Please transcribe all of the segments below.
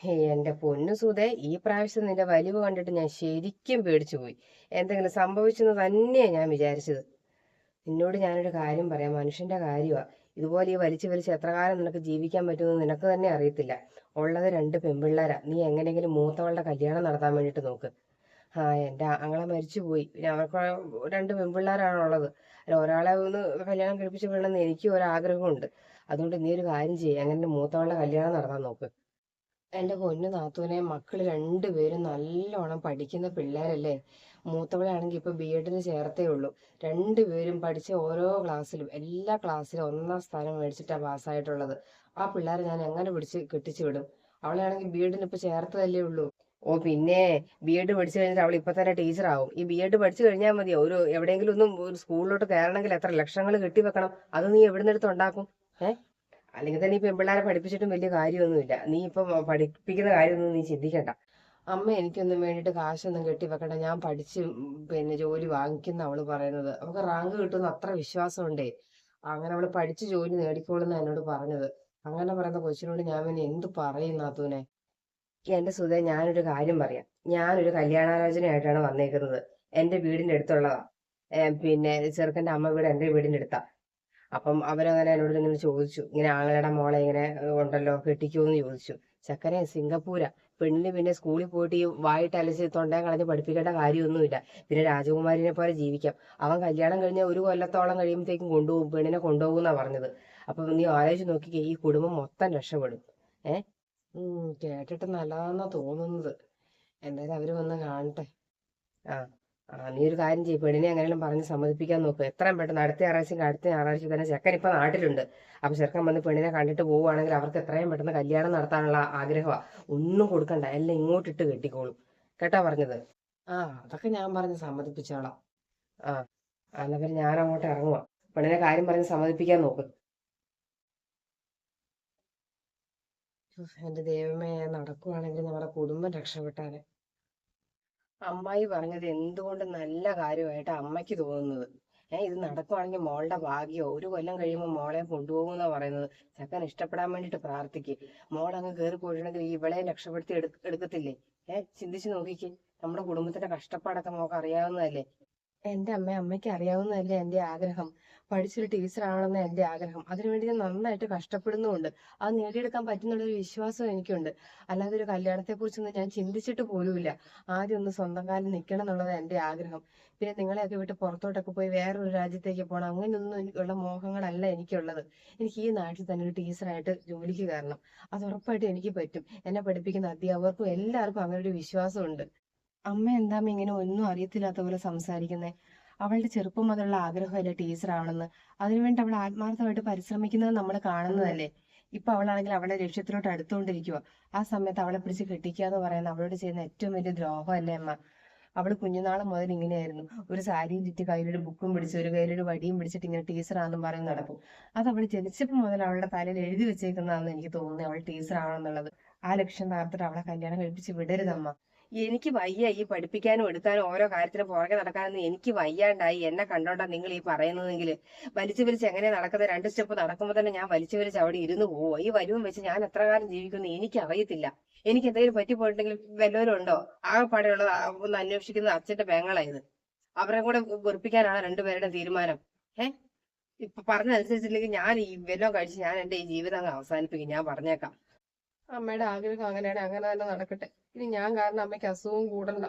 എന്റെ പൊന്നു സുധേ ഈ പ്രാവശ്യം നിന്റെ വലിവ് കണ്ടിട്ട് ഞാൻ ശരിക്കും പേടിച്ചു പോയി. എന്തെങ്കിലും സംഭവിച്ചെന്ന് തന്നെയാ ഞാൻ വിചാരിച്ചത്. നിന്നോട് ഞാനൊരു കാര്യം പറയാം. മനുഷ്യന്റെ കാര്യമാ ഇതുപോലെ ഈ വലിച്ചു വലിച്ച് എത്ര കാലം നിനക്ക് ജീവിക്കാൻ പറ്റുമെന്ന് നിനക്ക് തന്നെ അറിയത്തില്ല. ഉള്ളത് രണ്ട് പെൺപിള്ളേരാ നീ എങ്ങനെയെങ്കിലും മൂത്തവളുടെ കല്യാണം നടത്താൻ വേണ്ടിട്ട് നോക്ക്. ആ എന്റെ ആങ്ങളെ മരിച്ചുപോയി പിന്നെ അവർക്ക് രണ്ട് പെൺപിള്ളേരാണുള്ളത് അല്ല ഒരാളെ ഒന്ന് കല്യാണം കഴിപ്പിച്ച് വിടണമെന്ന് എനിക്കും ഒരാഗ്രഹമുണ്ട്. അതുകൊണ്ട് നീ ഒരു കാര്യം ചെയ്യ്. അങ്ങനെ മൂത്തവളുടെ കല്യാണം നടത്താൻ നോക്ക്. എന്റെ പൊന്നു നാത്തൂനെ മക്കൾ രണ്ടുപേരും നല്ലോണം പഠിക്കുന്ന പിള്ളേരല്ലേ? മൂത്തവളാണെങ്കിൽ ഇപ്പോൾ ബി എഡിന് ചേർത്തേ ഉള്ളൂ. രണ്ടുപേരും പഠിച്ച ഓരോ ക്ലാസ്സിലും എല്ലാ ക്ലാസ്സിലും ഒന്നാം സ്ഥാനം മേടിച്ചിട്ടാ പാസ്സായിട്ടുള്ളത്. ആ പിള്ളേരെ ഞാൻ എങ്ങനെ പിടിച്ച് കെട്ടിച്ചു വിടും? അവളാണെങ്കിൽ ബി എഡിന് ഇപ്പോൾ ചേർത്തതല്ലേ ഉള്ളൂ. ഓ പിന്നെ ബി എഡ് പഠിച്ചു കഴിഞ്ഞിട്ട് അവൾ ഇപ്പൊ തന്നെ ടീച്ചർ ആവും ഈ ബി എഡ് പഠിച്ചു കഴിഞ്ഞാൽ മതിയോ ഒരു എവിടെയെങ്കിലും ഒന്നും സ്കൂളിലോട്ട് കയറണമെങ്കിൽ എത്ര ലക്ഷങ്ങൾ കെട്ടി വെക്കണം അത് നീ എവിടെ നിന്നെടുത്ത് ഉണ്ടാക്കും? ഏഹ് അല്ലെങ്കിൽ തന്നെ ഈ പെമ്പിള്ളാരെ പഠിപ്പിച്ചിട്ടും വലിയ കാര്യമൊന്നുമില്ല. നീ ഇപ്പൊ പഠിപ്പിക്കുന്ന കാര്യമൊന്നും നീ ചിന്തിക്കണ്ട. അമ്മ എനിക്കൊന്നും വേണ്ടിയിട്ട് കാശൊന്നും കെട്ടി വെക്കണ്ട ഞാൻ പഠിച്ച് പിന്നെ ജോലി വാങ്ങിക്കുന്ന അവൾ പറയുന്നത്. അവക്ക് റാങ്ക് കിട്ടുന്ന അത്ര വിശ്വാസമുണ്ടേ. അങ്ങനെ അവൾ പഠിച്ച് ജോലി നേടിക്കോളുന്ന എന്നോട് പറഞ്ഞത്. അങ്ങനെ പറയുന്ന കൊച്ചിനോട് ഞാൻ പിന്നെ എന്ത് പറയും നാത്തൂനെ? എന്റെ സുധേ ഞാനൊരു കാര്യം പറയാം. ഞാനൊരു കല്യാണാലോചനയായിട്ടാണ് വന്നേക്കുന്നത്. എന്റെ വീടിന്റെ അടുത്തുള്ളതാ. പിന്നെ ചെറുക്കന്റെ അമ്മ വീട് എന്റെ വീടിന്റെ അടുത്താ. അപ്പം അവരങ്ങനെ എന്നോട് ഇങ്ങനെ ചോദിച്ചു. ഇങ്ങനെ ആങ്ങളുടെ മോളെ ഇങ്ങനെ ഉണ്ടല്ലോ ഉണ്ടല്ലോ കെട്ടിക്കുമെന്ന് ചോദിച്ചു. ചക്കരെ സിംഗപ്പൂര. പെണ്ണിന് പിന്നെ സ്കൂളിൽ പോയിട്ട് ഈ വായിട്ട് അലച്ച് തൊണ്ടയും കളഞ്ഞ് പഠിപ്പിക്കേണ്ട കാര്യമൊന്നുമില്ല. പിന്നെ രാജകുമാരിനെ പോലെ ജീവിക്കാം. അവൻ കല്യാണം കഴിഞ്ഞ ഒരു കൊല്ലത്തോളം കഴിയുമ്പോഴത്തേക്കും കൊണ്ടുപോകും പെണ്ണിനെ കൊണ്ടുപോകും എന്നാ പറഞ്ഞത്. അപ്പം നീ ആലോചിച്ച് നോക്കിക്കേ ഈ കുടുംബം മൊത്തം രക്ഷപ്പെടും. ഏ? കേട്ടിട്ട് നല്ലതാന്നാ തോന്നുന്നത്. എന്തായാലും അവർ വന്ന് കാണട്ടെ. ആ. ആ നീ ഒരു കാര്യം ചെയ്യ് പെണ്ണിനെ എങ്ങനെയും പറഞ്ഞ് സമ്മതിപ്പിക്കാൻ നോക്കുക എത്രയും പെട്ടെന്ന് അടുത്ത ഞായറാഴ്ച അടുത്ത ഞായറാഴ്ച തന്നെ ചെക്കൻ ഇപ്പൊ നാട്ടിലുണ്ട്. അപ്പൊ ചെറുക്കൻ വന്ന് പെണ്ണിനെ കണ്ടിട്ട് പോവുകയാണെങ്കിൽ അവർക്ക് എത്രയും പെട്ടെന്ന് കല്യാണം നടത്താനുള്ള ആഗ്രഹമാ. ഒന്നും കൊടുക്കണ്ട എല്ലാം ഇങ്ങോട്ടിട്ട് കെട്ടിക്കോളും. കേട്ടാ പറഞ്ഞത്? ആ അതൊക്കെ ഞാൻ പറഞ്ഞ് സമ്മതിപ്പിച്ചോളാം. ആ എന്നാ പിന്നെ ഞാൻ അങ്ങോട്ട് ഇറങ്ങുക പെണ്ണിനെ കാര്യം പറഞ്ഞ് സമ്മതിപ്പിക്കാൻ നോക്ക്. എന്റെ ദൈവമേ നടക്കുവാണെങ്കിൽ നമ്മുടെ കുടുംബം രക്ഷപ്പെട്ടാനെ അമ്മായി പറഞ്ഞത് എന്തുകൊണ്ട് നല്ല കാര്യമായിട്ട് അമ്മയ്ക്ക് തോന്നുന്നത്. ഏഹ് ഇത് നടക്കുവാണെങ്കിൽ മോളുടെ ഭാഗ്യമോ ഒരു കൊല്ലം കഴിയുമ്പോൾ മോളെ കൊണ്ടുപോകുമെന്നാ പറയുന്നത്. ചെക്കൻ ഇഷ്ടപ്പെടാൻ വേണ്ടിട്ട് പ്രാർത്ഥിക്ക്. മോൾ അങ്ങ് കയറി പോയിട്ടുണ്ടെങ്കിൽ ഇവളെ രക്ഷപ്പെടുത്തി എടു എടുക്കത്തില്ലേ? ഏഹ് ചിന്തിച്ചു നോക്കിക്കേ. നമ്മുടെ കുടുംബത്തിന്റെ കഷ്ടപ്പാടൊക്കെ മോക്ക് അറിയാവുന്നതല്ലേ? എന്റെ അമ്മ അമ്മയ്ക്ക് അറിയാവുന്നതല്ലേ എന്റെ ആഗ്രഹം? പഠിച്ചൊരു ടീച്ചർ എന്റെ ആഗ്രഹം. അതിനുവേണ്ടി ഞാൻ നന്നായിട്ട് കഷ്ടപ്പെടുന്നുമുണ്ട്. അത് നേടിയെടുക്കാൻ പറ്റുന്നുള്ളൊരു വിശ്വാസം എനിക്കുണ്ട്. അല്ലാതെ ഒരു കല്യാണത്തെക്കുറിച്ചൊന്നും ഞാൻ ചിന്തിച്ചിട്ട് പോലുമില്ല. ആദ്യം ഒന്ന് സ്വന്തം കാലിൽ നിൽക്കണം എന്നുള്ളത് എന്റെ ആഗ്രഹം. പിന്നെ നിങ്ങളെയൊക്കെ വിട്ട് പുറത്തോട്ടൊക്കെ പോയി വേറൊരു രാജ്യത്തേക്ക് പോകണം. അങ്ങനെയൊന്നും എനിക്കുള്ള മോഹങ്ങളല്ല എനിക്കുള്ളത്. എനിക്ക് ഈ നാട്ടിൽ തന്നെ ഒരു ടീച്ചറായിട്ട് ജോലിക്ക് കയറണം. അത് ഉറപ്പായിട്ടും എനിക്ക് പറ്റും. എന്നെ പഠിപ്പിക്കുന്ന അധ്യാപകർക്കും എല്ലാവർക്കും അങ്ങനെ ഒരു വിശ്വാസമുണ്ട്. അമ്മ എന്താമ്മ ഇങ്ങനെ ഒന്നും അറിയത്തില്ലാത്ത പോലെ സംസാരിക്കുന്നേ? അവളുടെ ചെറുപ്പം മുതലുള്ള ആഗ്രഹമല്ലേ ടീച്ചർ ആവണമെന്ന്. അതിനുവേണ്ടി അവൾ ആത്മാർത്ഥമായിട്ട് പരിശ്രമിക്കുന്നത് നമ്മൾ കാണുന്നതല്ലേ? ഇപ്പൊ അവളാണെങ്കിൽ അവളുടെ ലക്ഷ്യത്തിലോട്ട് അടുത്തുകൊണ്ടിരിക്കുക ആ സമയത്ത് അവളെ പിടിച്ച് കെട്ടിക്കുക എന്ന് പറയുന്നത് അവളോട് ചെയ്യുന്ന ഏറ്റവും വലിയ ദ്രോഹമല്ലേ അമ്മ? അവൾ കുഞ്ഞുനാൾ മുതൽ ഇങ്ങനെയായിരുന്നു. ഒരു സാരിയും ചുറ്റി കയ്യിലൊരു ബുക്കും പിടിച്ച് ഒരു കയ്യിലൊരു വടിയും പിടിച്ചിട്ട് ഇങ്ങനെ ടീച്ചറാണെന്നും പറഞ്ഞ് നടക്കും. അത് അവൾ ജനിച്ചപ്പോൾ മുതൽ അവളുടെ തലയിൽ എഴുതി വെച്ചേക്കുന്നതാണെന്ന് എനിക്ക് തോന്നുന്നത് അവൾ ടീച്ചർ ആവണമെന്നുള്ളത് ആ ലക്ഷ്യം താർത്തിട്ട് അവളെ കല്യാണം കഴിപ്പിച്ച് വിടരുതമ്മ. എനിക്ക് വയ്യ ഈ പഠിപ്പിക്കാനും എടുക്കാനും ഓരോ കാര്യത്തിനും പുറകെ നടക്കാനൊന്നും എനിക്ക് വയ്യാണ്ടായി. എന്നെ കണ്ടോണ്ടാ നിങ്ങൾ ഈ പറയുന്നതെങ്കിൽ വലിച്ചു വലിച്ച് എങ്ങനെ നടക്കുന്നത് രണ്ട് സ്റ്റെപ്പ് നടക്കുമ്പോൾ തന്നെ ഞാൻ വലിച്ചു വലിച്ച് അവിടെ ഇരുന്ന് പോവോ. ഈ വരുവും വെച്ച് ഞാൻ എത്ര കാലം ജീവിക്കുന്നു എനിക്ക് അറിയത്തില്ല എനിക്ക് എന്തെങ്കിലും പറ്റിപ്പോയിട്ടുണ്ടെങ്കിൽ വല്ലവരും ഉണ്ടോ? ആ പടയുള്ളത് ഒന്ന് അന്വേഷിക്കുന്നത് അച്ഛന്റെ പെങ്ങളായത് അവരെ കൂടെ വെറുപ്പിക്കാനാണ് രണ്ടുപേരുടെ തീരുമാനം. ഏ ഇപ്പൊ പറഞ്ഞനുസരിച്ചില്ലെങ്കിൽ ഞാൻ ഈ വെല്ലോ കഴിച്ച് ഞാൻ എന്റെ ഈ ജീവിതം അങ്ങ് അവസാനിപ്പിക്കും. ഞാൻ പറഞ്ഞേക്കാം. അമ്മയുടെ ആഗ്രഹം അങ്ങനെയാണ് അങ്ങനെ തന്നെ നടക്കട്ടെ. ഇനി ഞാൻ കാരണം അമ്മയ്ക്ക് അസുഖവും കൂടണ്ട.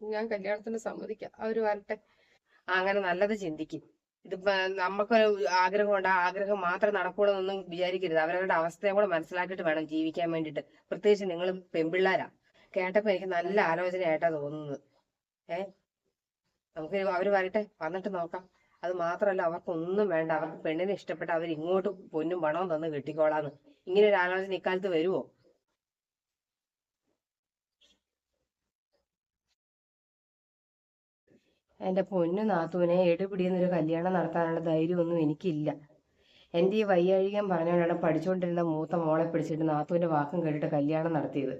ഞാൻ കല്യാണത്തിന് സമ്മതിക്കാം. അവർ വരട്ടെ. അങ്ങനെ നല്ലത് ചിന്തിക്കും. ഇതിപ്പോ നമുക്കൊരു ആഗ്രഹം ഉണ്ട്. ആ ആഗ്രഹം മാത്രം നടക്കൂടെന്നൊന്നും വിചാരിക്കരുത്. അവരവരുടെ അവസ്ഥയും കൂടെ മനസ്സിലാക്കിയിട്ട് വേണം ജീവിക്കാൻ വേണ്ടിയിട്ട്. പ്രത്യേകിച്ച് നിങ്ങൾ പെൺപിള്ളാരാ. കേട്ടപ്പോ എനിക്ക് നല്ല ആലോചനയായിട്ടാ തോന്നുന്നത്. ഏ? നമുക്ക് അവർ വരട്ടെ. വന്നിട്ട് നോക്കാം. അത് മാത്രമല്ല അവർക്കൊന്നും വേണ്ട. അവർക്ക് പെണ്ണിനെ ഇഷ്ടപ്പെട്ട അവർ ഇങ്ങോട്ട് പൊന്നും പണവും തന്ന് കെട്ടിക്കോളാന്ന്. ഇങ്ങനെ ഒരു ആലോചന ഇക്കാലത്ത് വരുമോ എന്റെ പൊന്നു നാത്തൂനെ എടുപിടിയെന്നൊരു കല്യാണം നടത്താനുള്ള ധൈര്യമൊന്നും എനിക്കില്ല. എന്റെ ഈ വയ്യാഴികം പറഞ്ഞുകൊണ്ടാണ് പഠിച്ചുകൊണ്ടിരുന്ന മൂത്ത മോളെ പിടിച്ചിട്ട് നാത്തുവിന്റെ വാക്കും കേട്ടിട്ട് കല്യാണം നടത്തിയത്.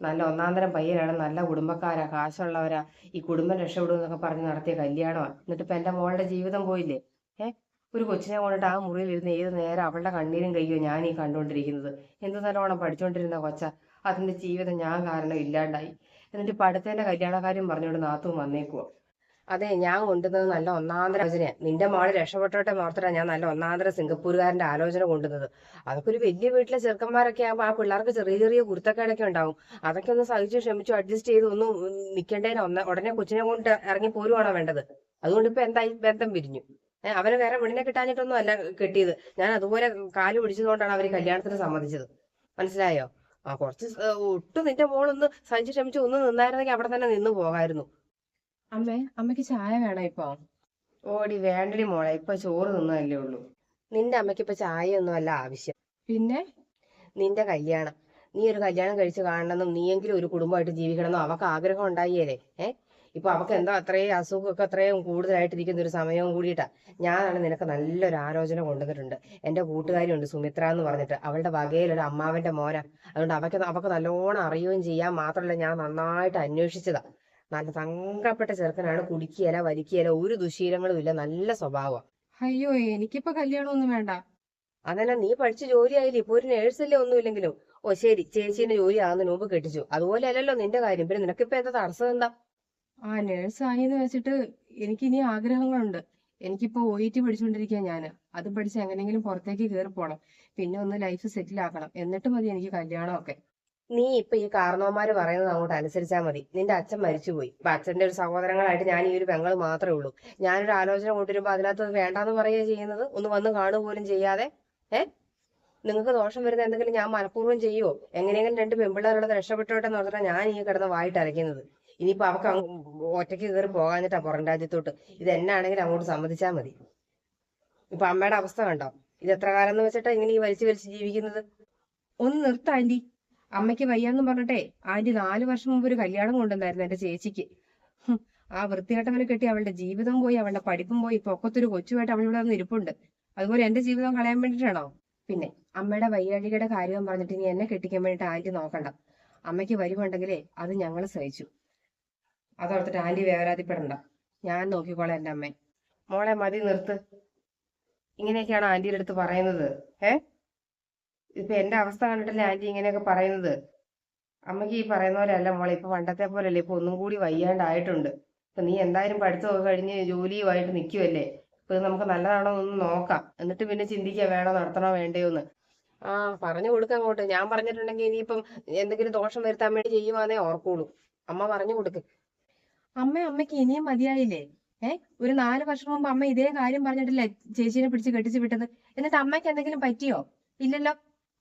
നല്ല ഒന്നാന്തരം പയ്യനാണ് നല്ല കുടുംബക്കാരാ കാശുള്ളവരാ ഈ കുടുംബം രക്ഷപ്പെടും എന്നൊക്കെ പറഞ്ഞ് നടത്തിയ കല്യാണമാണ് എന്നിട്ട് ഇപ്പൊ എന്റെ മോളുടെ ജീവിതം പോയില്ലേ? ഏ? ഒരു കൊച്ചിനെ കൊണ്ടിട്ട് ആ മുറിയിൽ ഇരുന്ന് ഏത് നേരം അവളുടെ കണ്ണീരും കയ്യോ ഞാൻ ഈ കണ്ടുകൊണ്ടിരിക്കുന്നത് എന്ത് നല്ലോണം പഠിച്ചുകൊണ്ടിരുന്ന കൊച്ച? അതിന്റെ ജീവിതം ഞാൻ കാരണം ഇല്ലാണ്ടായി. എന്നിട്ട് ഇപ്പൊ അടുത്തതിന്റെ കല്യാണക്കാര്യം പറഞ്ഞുകൊണ്ട് നാത്തും വന്നേക്കുവോ. അതെ ഞാൻ കൊണ്ടുവന്നത് നല്ല ഒന്നാന്തര ആലോചനയാ. നിന്റെ മോളെ രക്ഷപ്പെട്ടോട്ടെ മാത്രമാണ് ഞാൻ നല്ല ഒന്നാന്തര സിംഗപ്പൂരുകാരന്റെ ആലോചന കൊണ്ടുവന്നത്. അതൊക്കെ ഒരു വലിയ വീട്ടിലെ ചെറുക്കന്മാരൊക്കെ ആകുമ്പോൾ ആ പിള്ളേർക്ക് ചെറിയ ചെറിയ കുരുത്തക്കേടൊക്കെ ഉണ്ടാവും. അതൊക്കെ ഒന്ന് സഹിച്ചു ക്ഷമിച്ചു അഡ്ജസ്റ്റ് ചെയ്ത് ഒന്ന് നിൽക്കേണ്ടതിന് ഒന്ന് ഉടനെ കൊച്ചിനെ കൊണ്ട് ഇറങ്ങി പോരുവാണോ വേണ്ടത്? അതുകൊണ്ട് ഇപ്പൊ എന്തായി? ബന്ധം പിരിഞ്ഞു. അവന് വേറെ പെണ്ണിനെ കിട്ടാഞ്ഞിട്ടൊന്നും അല്ല കിട്ടിയത്. ഞാൻ അതുപോലെ കാൽ പിടിച്ചതുകൊണ്ടാണ് അവർ കല്യാണത്തിന് സമ്മതിച്ചത്. മനസ്സിലായോ? ആ കുറച്ച് ഒട്ടും നിന്റെ മോളൊന്ന് സഹിച്ചു ക്ഷമിച്ചു ഒന്ന് നിന്നായിരുന്നെങ്കിൽ അവിടെ തന്നെ നിന്ന് പോകായിരുന്നു. അമ്മേ അമ്മയ്ക്ക് ചായ വേണോ ഇപ്പൊ? ഓടി വേണ്ടടി മോളെ ഇപ്പൊ ചോറ് തിന്നതല്ലേ ഉള്ളൂ. നിന്റെ അമ്മയ്ക്ക് ഇപ്പൊ ചായ ഒന്നും അല്ല ആവശ്യം. പിന്നെ? നിന്റെ കല്യാണം. നീ ഒരു കല്യാണം കഴിച്ച് കാണണമെന്നും നീയെങ്കിലും ഒരു കുടുംബമായിട്ട് ജീവിക്കണമെന്നും അവക്ക് ആഗ്രഹം ഉണ്ടായില്ലേ ഏ? ഇപ്പൊ അവക്ക് എന്തോ അത്രയും അസുഖമൊക്കെ അത്രയും കൂടുതലായിട്ടിരിക്കുന്ന ഒരു സമയവും കൂടിയിട്ടാ ഞാനാണ് നിനക്ക് നല്ലൊരു ആലോചന കൊണ്ടുവന്നിട്ടുണ്ട്. എന്റെ കൂട്ടുകാരിയുണ്ട് സുമിത്ര എന്ന് പറഞ്ഞിട്ട്. അവളുടെ വകയിലൊരു അമ്മാവന്റെ മോന. അതുകൊണ്ട് അവക്ക് അവക്ക് നല്ലോണം അറിയുകയും ചെയ്യാൻ മാത്രമല്ല ഞാൻ നന്നായിട്ട് അന്വേഷിച്ചതാ. നല്ല തങ്കപ്പെട്ട ചെറുക്കനാണ്. കുടിക്കുകയില വലിക്കുകയില ഒരു ദുശീലങ്ങളും ഇല്ല. നല്ല സ്വഭാവം. അയ്യോ എനിക്കിപ്പോ കല്യാണമൊന്നും വേണ്ട. അതല്ല നീ പഠിച്ച ജോലിയായില്ലേ ഇപ്പൊ ഒരു നേഴ്സല്ലേ ഒന്നുമില്ലെങ്കിലും ഓ ശരി. ചേച്ചീന്റെ ജോലി ആകുന്നതിന് മുമ്പ് കെട്ടിച്ചു. അതുപോലെ അല്ലല്ലോ നിന്റെ കാര്യം. പിന്നെ നിനക്കിപ്പോ എന്താ തടസ്സം എന്താ? ആ നേഴ്സ് ആയെന്ന് വെച്ചിട്ട് എനിക്ക് ഇനി ആഗ്രഹങ്ങളുണ്ട്. എനിക്കിപ്പോ ഒ ഇ ടി പഠിച്ചുകൊണ്ടിരിക്കുക ഞാൻ. അത് പഠിച്ച് എങ്ങനെയെങ്കിലും പുറത്തേക്ക് കയറി പോണം പിന്നെ ഒന്ന് ലൈഫ് സെറ്റിൽ ആക്കണം. എന്നിട്ട് മതി എനിക്ക് കല്യാണമൊക്കെ. നീ ഇപ്പൊ ഈ കാരണവന്മാര് പറയുന്നത് അങ്ങോട്ട് അനുസരിച്ചാ മതി. നിന്റെ അച്ഛൻ മരിച്ചുപോയി. ഇപ്പൊ അച്ഛന്റെ ഒരു സഹോദരങ്ങളായിട്ട് ഞാൻ ഈ ഒരു പെങ്ങൾ മാത്രമേ ഉള്ളൂ. ഞാനൊരു ആലോചന കൊണ്ടുവരുമ്പോ അതിനകത്ത് അത് വേണ്ടാന്ന് പറയുക ചെയ്യുന്നത്. ഒന്ന് വന്ന് കാണുക പോലും ചെയ്യാതെ ഏ? നിങ്ങൾക്ക് ദോഷം വരുന്ന എന്തെങ്കിലും ഞാൻ മനഃപൂർവം ചെയ്യുവോ? എങ്ങനെയെങ്കിലും രണ്ട് പെമ്പിള്ളേരുള്ളത് രക്ഷപ്പെട്ടോട്ടെ എന്ന് പറഞ്ഞാൽ ഞാൻ ഈ കിടന്ന് വായിട്ട് അരയ്ക്കുന്നത്. അവക്ക് അങ്ങ് ഒറ്റയ്ക്ക് കയറി പോകാഞ്ഞിട്ടാ പുറം രാജ്യത്തോട്ട്. ഇത് എന്നാണെങ്കിലും അങ്ങോട്ട് സമ്മതിച്ചാൽ മതി. ഇപ്പൊ അമ്മയുടെ അവസ്ഥ കണ്ടോ? ഇത് എത്ര കാലം എന്ന് വെച്ചിട്ടാ ഇങ്ങനെ ഈ വലിച്ചു വലിച്ച് ജീവിക്കുന്നത്? ഒന്ന് നിർത്ത ആന്റി. അമ്മയ്ക്ക് വയ്യാന്ന് പറഞ്ഞിട്ടേ ആന്റി നാലു വർഷം മുമ്പ് ഒരു കല്യാണം കൊണ്ടുവന്നായിരുന്നു എന്റെ ചേച്ചിക്ക്. ആ വൃത്തികെട്ടവനെ കെട്ടി അവളുടെ ജീവിതം പോയി അവളുടെ പഠിപ്പും പോയി പൊക്കത്തൊരു കൊച്ചുമായിട്ട് അവളിവിടെ വന്ന് ഇരിപ്പുണ്ട്. അതുപോലെ എന്റെ ജീവിതം കളയാൻ വേണ്ടിട്ടാണോ? പിന്നെ അമ്മയുടെ വയ്യാഴികയുടെ കാര്യം പറഞ്ഞിട്ട് ഇനി എന്നെ കെട്ടിക്കാൻ വേണ്ടിയിട്ട് ആന്റി നോക്കണ്ട. അമ്മയ്ക്ക് വരുവുണ്ടെങ്കിലേ അത് ഞങ്ങൾ സഹിച്ചു. അതോർത്തിട്ട് ആന്റി വേവരാതിപ്പെടണ്ട. ഞാൻ നോക്കിക്കോളാം എന്റെ അമ്മയെ. മോളെ മതി നിർത്ത്. ഇങ്ങനെയൊക്കെയാണോ ആന്റിയുടെ അടുത്ത് പറയുന്നത്? ഏ? ഇപ്പൊ എന്റെ അവസ്ഥ കണ്ടിട്ടല്ലേ ആന്റി ഇങ്ങനെയൊക്കെ പറയുന്നത്? അമ്മയ്ക്ക് ഈ പറയുന്ന പോലെ അല്ല മോളെ ഇപ്പൊ പണ്ടത്തെ പോലല്ലേ ഇപ്പൊ ഒന്നും കൂടി വയ്യാണ്ടായിട്ടുണ്ട്. ഇപ്പൊ നീ എന്തായാലും പഠിത്തമൊക്കെ കഴിഞ്ഞ് ജോലിയുമായിട്ട് നിക്കുവല്ലേ? ഇപ്പൊ ഇത് നമുക്ക് നല്ലതാണോ എന്ന് നോക്കാം. എന്നിട്ട് പിന്നെ ചിന്തിക്ക വേണോ നടത്തണോ വേണ്ടയോ എന്ന്. ആ പറഞ്ഞു കൊടുക്ക അങ്ങോട്ട്. ഞാൻ പറഞ്ഞിട്ടുണ്ടെങ്കിൽ ഇനിയിപ്പം എന്തെങ്കിലും ദോഷം വരുത്താൻ വേണ്ടി ചെയ്യുവാന്നേ ഓർക്കുള്ളൂ. അമ്മ പറഞ്ഞു കൊടുക്ക്. അമ്മ അമ്മയ്ക്ക് ഇനിയും മതിയായില്ലേ? ഏ? ഒരു നാല് വർഷം മുമ്പ് അമ്മ ഇതേ കാര്യം പറഞ്ഞിട്ടില്ലേ ചേച്ചീനെ പിടിച്ച് കെട്ടിച്ച് വിട്ടത്. എന്നിട്ട് അമ്മയ്ക്ക് എന്തെങ്കിലും പറ്റിയോ? ഇല്ലല്ലോ.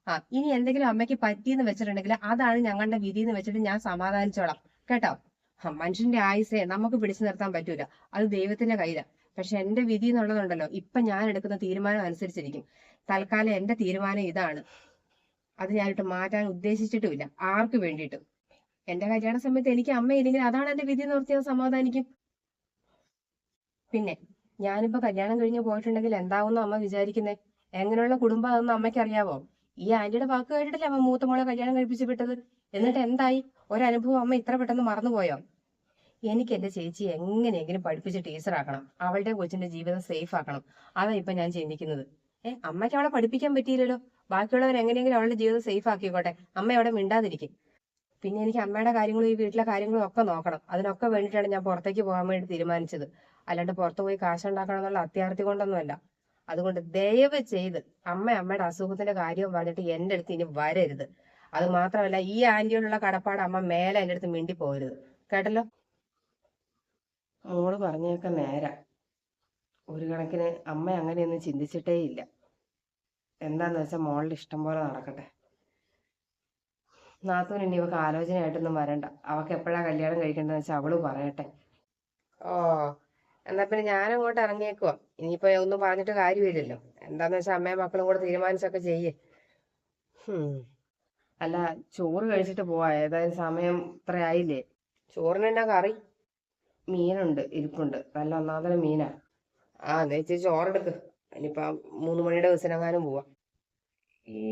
ആ ഇനി എന്തെങ്കിലും അമ്മയ്ക്ക് പറ്റിയെന്ന് വെച്ചിട്ടുണ്ടെങ്കിൽ അതാണ് ഞങ്ങളുടെ വിധി എന്ന് വെച്ചിട്ട് ഞാൻ സമാധാനിച്ചോളാം. കേട്ടോ? മനുഷ്യന്റെ ആയുസേ നമുക്ക് പിടിച്ചു നിർത്താൻ പറ്റൂല. അത് ദൈവത്തിന്റെ കയ്യിലാ. പക്ഷെ എന്റെ വിധി എന്നുള്ളതുണ്ടല്ലോ. ഇപ്പൊ ഞാൻ എടുക്കുന്ന തീരുമാനം അനുസരിച്ചിരിക്കും. തൽക്കാലം എന്റെ തീരുമാനം ഇതാണ്. അത് ഞാനിട്ട് മാറ്റാൻ ഉദ്ദേശിച്ചിട്ടുമില്ല. ആർക്ക് വേണ്ടിയിട്ടും. എന്റെ കല്യാണ സമയത്ത് എനിക്ക് അമ്മയില്ലെങ്കിൽ അതാണ് എന്റെ വിധി നിർത്തി ഞാൻ സമാധാനിക്കും. പിന്നെ ഞാനിപ്പോ കല്യാണം കഴിഞ്ഞ് പോയിട്ടുണ്ടെങ്കിൽ എന്താവുന്ന അമ്മ വിചാരിക്കുന്നേ? എങ്ങനെയുള്ള കുടുംബം അതൊന്നും അമ്മയ്ക്ക് അറിയാവോ ഈ ആന്റിയുടെ വാക്ക് കേട്ടിട്ടല്ലേ അമ്മ മൂത്ത മോളെ കല്യാണം കഴിപ്പിച്ച് വിട്ടത്? എന്നിട്ട് എന്തായി? ഒരനുഭവം അമ്മ ഇത്ര പെട്ടെന്ന് മറന്നുപോയോ? എനിക്ക് എന്റെ ചേച്ചി എങ്ങനെയെങ്കിലും പഠിപ്പിച്ച് ടീച്ചറാക്കണം അവളുടെ കൊച്ചിന്റെ ജീവിതം സേഫ് ആക്കണം. അതാ ഇപ്പൊ ഞാൻ ചിന്തിക്കുന്നത്. ഏ അമ്മയ്ക്ക് അവളെ പഠിപ്പിക്കാൻ പറ്റിയില്ലല്ലോ. ബാക്കിയുള്ളവർ എങ്ങനെയെങ്കിലും അവളുടെ ജീവിതം സേഫ് ആക്കിക്കോട്ടെ. അമ്മ അവിടെ മിണ്ടാതിരിക്കും. പിന്നെ എനിക്ക് അമ്മയുടെ കാര്യങ്ങളും ഈ വീട്ടിലെ കാര്യങ്ങളും ഒക്കെ നോക്കണം. അതിനൊക്കെ വേണ്ടിയിട്ടാണ് ഞാൻ പുറത്തേക്ക് പോകാൻ വേണ്ടി തീരുമാനിച്ചത്. അല്ലാണ്ട് പുറത്തു പോയി കാശുണ്ടാക്കണം എന്നുള്ള അത്യാർത്ഥി കൊണ്ടൊന്നുമല്ല. അതുകൊണ്ട് ദയവ് ചെയ്ത് അമ്മ അമ്മയുടെ അസുഖത്തിന്റെ കാര്യം പറഞ്ഞിട്ട് എന്റെ അടുത്ത് ഇനി വരരുത്. അത് മാത്രമല്ല ഈ ആന്റിയോടുള്ള കടപ്പാട് അമ്മ മേലെ എന്റെ അടുത്ത് മിണ്ടി പോരുത്. കേട്ടല്ലോ? മോൾ പറഞ്ഞൊക്കെ നേരാ. ഒരു കണക്കിന് അമ്മ അങ്ങനെയൊന്നും ചിന്തിച്ചിട്ടേ ഇല്ല. എന്താന്ന് വെച്ചാൽ മോളുടെ ഇഷ്ടം പോലെ നടക്കട്ടെ. നാത്തൂന് ഇനി ഇവക്ക് ആലോചനയായിട്ടൊന്നും വരണ്ട. അവക്ക് എപ്പോഴാ കല്യാണം കഴിക്കേണ്ടതെന്ന് വെച്ചാൽ അവൾ പറയട്ടെ. ഓ എന്നാ പിന്നെ ഞാൻ അങ്ങോട്ട് ഇറങ്ങിയേക്കുവാ. ഇനിയിപ്പോ ഒന്നും പറഞ്ഞിട്ട് കാര്യമില്ലല്ലോ. എന്താന്ന് വെച്ചാൽ അമ്മയും മക്കളും കൂടെ തീരുമാനിച്ചൊക്കെ ചെയ്യേ. അല്ല ചോറ് കഴിച്ചിട്ട് പോവാ. ഏതായാലും സമയം ഇത്ര ആയില്ലേ? ചോറിന് എന്നാ കറി? മീനുണ്ട് ഇരിപ്പുണ്ട്. നല്ല ഒന്നാമതരം മീനാ. ആ എന്നാ ഇച്ചിരി ചോറെടുക്ക്. ഇനിയിപ്പോ മൂന്ന് മണിയുടെ ബസ്സിനെങ്ങാനും പോവാ. ഈ